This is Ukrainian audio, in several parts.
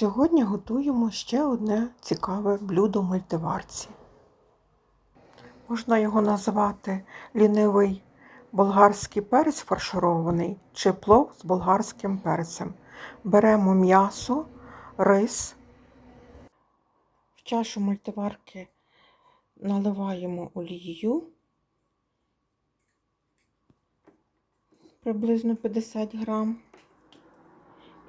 Сьогодні готуємо ще одне цікаве блюдо мультиварці. Можна його назвати лінивий болгарський перець фарширований чи плов з болгарським перцем. Беремо м'ясо, рис. В чашу мультиварки наливаємо олію приблизно 50 грам.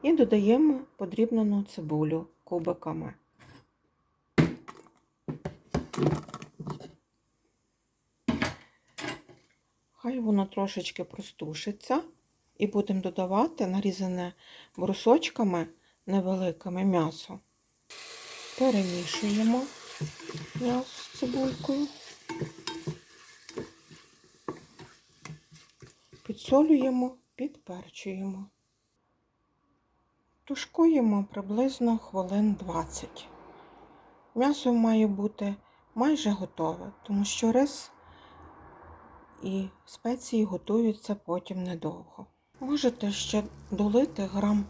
І додаємо подрібнену цибулю кубиками. Хай воно трошечки простушиться, і будемо додавати нарізане брусочками невеликими м'ясо. Перемішуємо м'ясо з цибулькою, підсолюємо, підперчуємо. Тушкуємо приблизно хвилин 20. М'ясо має бути майже готове, тому що рис і спеції готуються потім недовго. Можете ще долити грам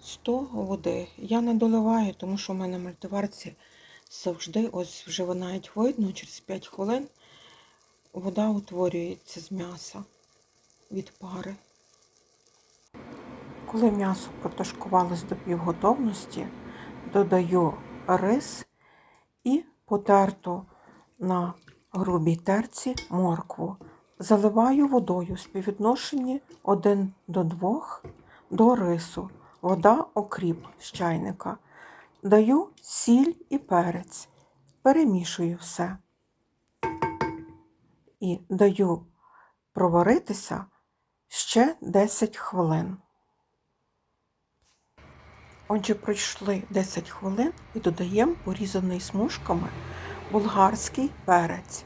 100 води. Я не доливаю, тому що в мене в мультиварці завжди, ось вже ви навіть видно, через 5 хвилин вода утворюється з м'яса від пари. Коли м'ясо протушкувалось до півготовності, додаю рис і потерту на грубій терці моркву. Заливаю водою в співвідношенні 1 до 2 до рису. Вода окріп з чайника. Даю сіль і перець. Перемішую все. І даю проваритися ще 10 хвилин. Отже, пройшли 10 хвилин і додаємо порізаний смужками болгарський перець.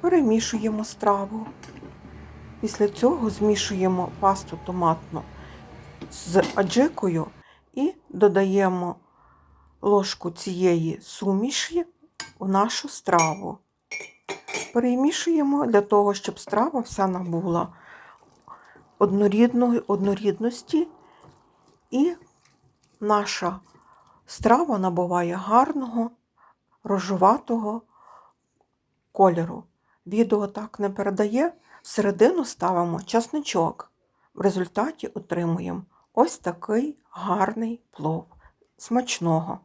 Перемішуємо страву. Після цього змішуємо пасту томатну з аджикою і додаємо ложку цієї суміші у нашу страву. Перемішуємо для того, щоб страва вся набула однорідної, однорідності і наша страва набуває гарного рожуватого кольору. Відео так не передає. Всередину ставимо часничок. В результаті отримуємо ось такий гарний плов. Смачного!